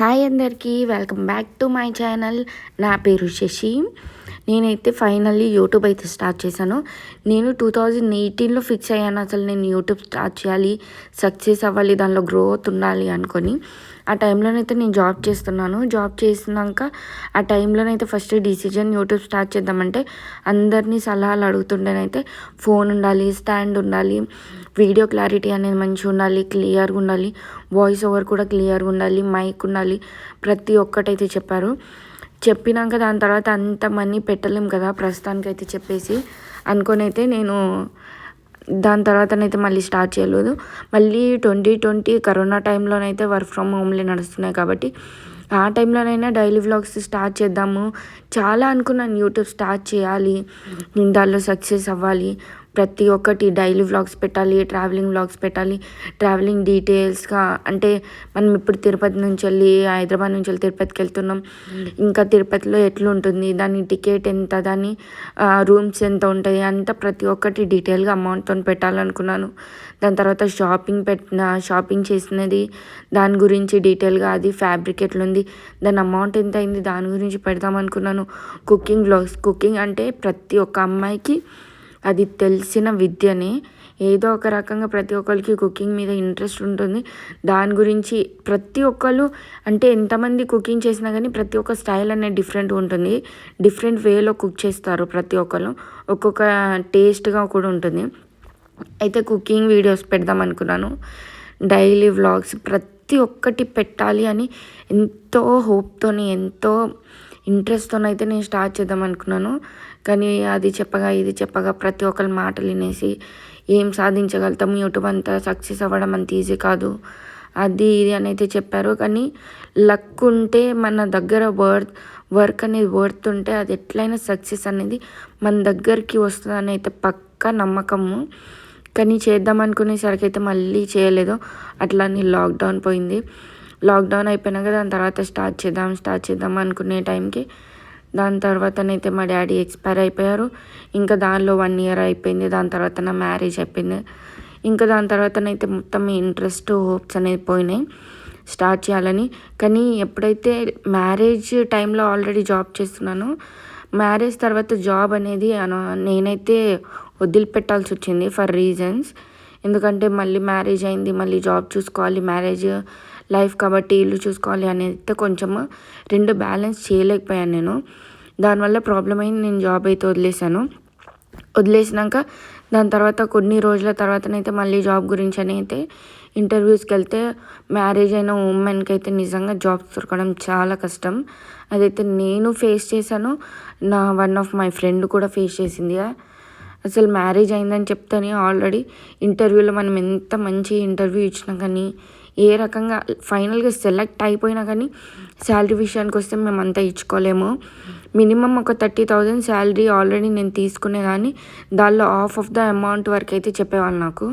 Hi అందరికీ welcome back to my channel నా పేరు శశి. నేనైతే ఫైనల్లీ యూట్యూబ్ అయితే స్టార్ట్ చేశాను. నేను టూ థౌజండ్ ఎయిటీన్లో ఫిక్స్ అయ్యాను. అసలు నేను యూట్యూబ్ స్టార్ట్ చేయాలి సక్సెస్ అవ్వాలి దానిలో గ్రోత్ ఉండాలి అనుకొని. ఆ టైంలోనైతే నేను జాబ్ చేస్తున్నాను. జాబ్ చేసినాక ఆ టైంలోనైతే ఫస్ట్ డిసిజన్ యూట్యూబ్ స్టార్ట్ చేద్దామంటే అందరినీ సలహాలు అడుగుతుండేనైతే ఫోన్ ఉండాలి స్టాండ్ ఉండాలి వీడియో క్లారిటీ అనేది మంచిగా ఉండాలి క్లియర్గా ఉండాలి వాయిస్ ఓవర్ కూడా క్లియర్గా ఉండాలి మైక్ ఉండాలి ప్రతి ఒక్కటైతే చెప్పారు. చెప్పినాక దాని తర్వాత అంత మనీ పెట్టలేం కదా ప్రస్తుతానికైతే చెప్పేసి. అనుకొని అయితే నేను దాని తర్వాతనైతే మళ్ళీ స్టార్ట్ చేయలేదు. మళ్ళీ ట్వంటీ ట్వంటీ కరోనా టైంలోనైతే వర్క్ ఫ్రమ్ హోమ్లే నడుస్తున్నాయి కాబట్టి ఆ టైంలోనైనా డైలీ వ్లాగ్స్ స్టార్ట్ చేద్దాము. చాలా అనుకున్నాను యూట్యూబ్ స్టార్ట్ చేయాలి. దానిలో సక్సెస్ అవ్వాలి. ప్రతి ఒక్కటి డైలీ వ్లాగ్స్ పెట్టాలి ట్రావెలింగ్ వ్లాగ్స్ పెట్టాలి ట్రావెలింగ్ డీటెయిల్స్గా అంటే మనం ఇప్పుడు తిరుపతి నుంచి వెళ్ళి హైదరాబాద్ నుంచి వెళ్ళి తిరుపతికి వెళ్తున్నాం. ఇంకా తిరుపతిలో ఎట్లుంటుంది దాని టికెట్ ఎంత దాని రూమ్స్ ఎంత ఉంటాయి అంత ప్రతి ఒక్కటి డీటెయిల్గా అమౌంట్తో పెట్టాలనుకున్నాను. దాని తర్వాత షాపింగ్ పెట్టిన షాపింగ్ చేసినది దాని గురించి డీటెయిల్గా అది ఫ్యాబ్రిక్ ఎట్లుంది దాని అమౌంట్ ఎంత అయింది దాని గురించి పెడదాం అనుకున్నాను. కుకింగ్ బ్లాగ్స్ కుకింగ్ అంటే ప్రతి ఒక్క అమ్మాయికి అది తెలిసిన విద్యనే ఏదో ఒక రకంగా ప్రతి ఒక్కరికి కుకింగ్ మీద ఇంట్రెస్ట్ ఉంటుంది. దాని గురించి ప్రతి ఒక్కరు అంటే ఎంతమంది కుకింగ్ చేసినా కానీ ప్రతి ఒక్క స్టైల్ అనేది డిఫరెంట్ ఉంటుంది. డిఫరెంట్ వేలో కుక్ చేస్తారు ప్రతి ఒక్కరు ఒక్కొక్క టేస్ట్గా కూడా ఉంటుంది. అయితే కుకింగ్ వీడియోస్ పెడదాం అనుకున్నాను. డైలీ వ్లాగ్స్ ప్రతి ఒక్కటి పెట్టాలి అని ఎంతో హోప్తోని ఎంతో ఇంట్రెస్ట్తోనైతే నేను స్టార్ట్ చేద్దాం అనుకున్నాను. కానీ అది చెప్పగా ఇది చెప్పగా ప్రతి ఒక్కరి మాటలు వినేసి ఏం సాధించగలుగుతాం యూట్యూబ్ అంతా సక్సెస్ అవ్వడం అంత ఈజీ కాదు. అది ఇది అని అయితే చెప్పారు. కానీ లక్ ఉంటే మన దగ్గర వర్త్ వర్క్ అనేది వర్త్ ఉంటే అది ఎట్లయినా సక్సెస్ అనేది మన దగ్గరికి వస్తుందని అయితే పక్క నమ్మకము. కానీ చేద్దాం అనుకునేసరికి అయితే మళ్ళీ చేయలేదు. అట్లా లాక్డౌన్ పోయింది. లాక్డౌన్ అయిపోయినాక దాని తర్వాత స్టార్ట్ చేద్దాం స్టార్ట్ చేద్దాం అనుకునే టైంకి దాని తర్వాతనైతే మా డాడీ ఎక్స్పైర్ అయిపోయారు. ఇంకా దానిలో వన్ ఇయర్ అయిపోయింది దాని తర్వాత నా మ్యారేజ్ అయిపోయింది. ఇంకా దాని తర్వాతనైతే మొత్తం ఇంట్రెస్ట్ హోప్స్ అనేది పోయినాయి. స్టార్ట్ చేయాలని. కానీ ఎప్పుడైతే మ్యారేజ్ టైంలో ఆల్రెడీ జాబ్ చేస్తున్నానో మ్యారేజ్ తర్వాత జాబ్ అనేది నేనైతే వదిలిపెట్టాల్సి వచ్చింది ఫర్ రీజన్స్ ఎందుకంటే మళ్ళీ మ్యారేజ్ అయింది మళ్ళీ జాబ్ చూసుకోవాలి మ్యారేజ్ లైఫ్ కాబట్టి ఇల్లు చూసుకోవాలి అనేది కొంచెం రెండు బ్యాలెన్స్ చేయలేకపోయాను నేను. దానివల్ల ప్రాబ్లం అయింది నేను జాబ్ అయితే వదిలేసాను వదిలేసినాక దాని తర్వాత కొన్ని రోజుల తర్వాతనైతే మళ్ళీ జాబ్ గురించి అని అయితే ఇంటర్వ్యూస్కి వెళ్తే మ్యారేజ్ అయిన ఉమెన్కి అయితే నిజంగా జాబ్స్ దొరకడం చాలా కష్టం. అదైతే నేను ఫేస్ చేశాను నా వన్ ఆఫ్ మై ఫ్రెండ్ కూడా ఫేస్ చేసింది. అసలు మ్యారేజ్ అయిందని చెప్తేనే ఆల్రెడీ ఇంటర్వ్యూలో మనం ఎంత మంచి ఇంటర్వ్యూ ఇచ్చినా కానీ ఏ రకంగా ఫైనల్గా సెలెక్ట్ అయిపోయినా కానీ శాలరీ విషయానికి వస్తే మేము అంతా ఇచ్చుకోలేము. మినిమం ఒక థర్టీ థౌజండ్ శాలరీ ఆల్రెడీ నేను తీసుకునేదాన్ని దానిలో హాఫ్ ఆఫ్ ద అమౌంట్ వరకు అయితే చెప్పేవాళ్ళు నాకు.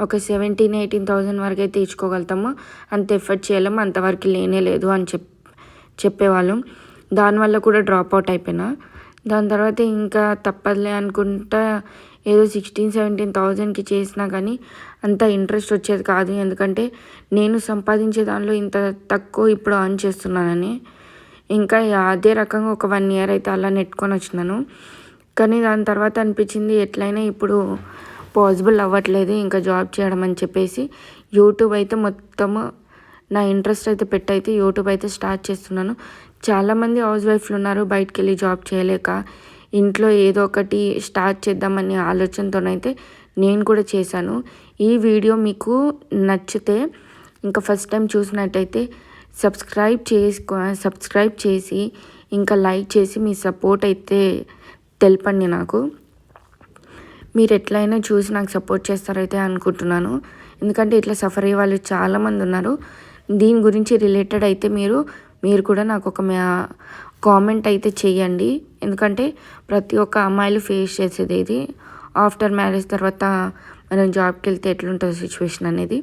ఒక సెవెంటీన్ ఎయిటీన్ థౌజండ్ వరకు అయితే ఇచ్చుకోగలుగుతాము. అంత ఎఫర్ట్ చేయలేము అంతవరకు లేనే లేదు అని చెప్ చెప్పేవాళ్ళం. దానివల్ల కూడా డ్రాప్ అవుట్ అయిపోయినా. దాని తర్వాత ఇంకా తప్పదులే అనుకుంటా ఏదో సిక్స్టీన్ సెవెంటీన్ థౌజండ్కి చేసినా కానీ అంత ఇంట్రెస్ట్ వచ్చేది కాదు. ఎందుకంటే నేను సంపాదించే దానిలో ఇంత తక్కువ ఇప్పుడు ఆన్ చేస్తున్నానని. ఇంకా అదే రకంగా ఒక వన్ ఇయర్ అయితే అలా నెట్టుకొని వచ్చినాను. కానీ దాని తర్వాత అనిపించింది ఎట్లయినా ఇప్పుడు పాసిబుల్ అవ్వట్లేదు ఇంకా జాబ్ చేయడం అని చెప్పేసి యూట్యూబ్ అయితే మొత్తము నా ఇంట్రెస్ట్ అయితే పెట్టయితే యూట్యూబ్ అయితే స్టార్ట్ చేస్తున్నాను. చాలామంది హౌస్ వైఫ్లు ఉన్నారు బయటికి వెళ్ళి జాబ్ చేయలేక. ఇంట్లో ఏదో ఒకటి స్టార్ట్ చేద్దామనే ఆలోచనతోనైతే నేను కూడా చేశాను. ఈ వీడియో మీకు నచ్చితే ఇంకా ఫస్ట్ టైం చూసినట్టయితే సబ్స్క్రైబ్ చేసుకో సబ్స్క్రైబ్ చేసి ఇంకా లైక్ చేసి మీ సపోర్ట్ అయితే తెలపండి నాకు. మీరు ఎట్లయినా చూసి నాకు సపోర్ట్ చేస్తారైతే అనుకుంటున్నాను. ఎందుకంటే ఇట్లా సఫర్ అయ్యే వాళ్ళు చాలామంది ఉన్నారు. దీని గురించి రిలేటెడ్ అయితే మీరు మీరు కూడా నాకు ఒక కామెంట్ అయితే చేయండి. ఎందుకంటే ప్రతి ఒక్క అమ్మాయిలు ఫేస్ చేసేది ఇది ఆఫ్టర్ మ్యారేజ్ తర్వాత మనం జాబ్కి వెళ్తే ఎట్లుంటుంది సిచ్యువేషన్ అనేది?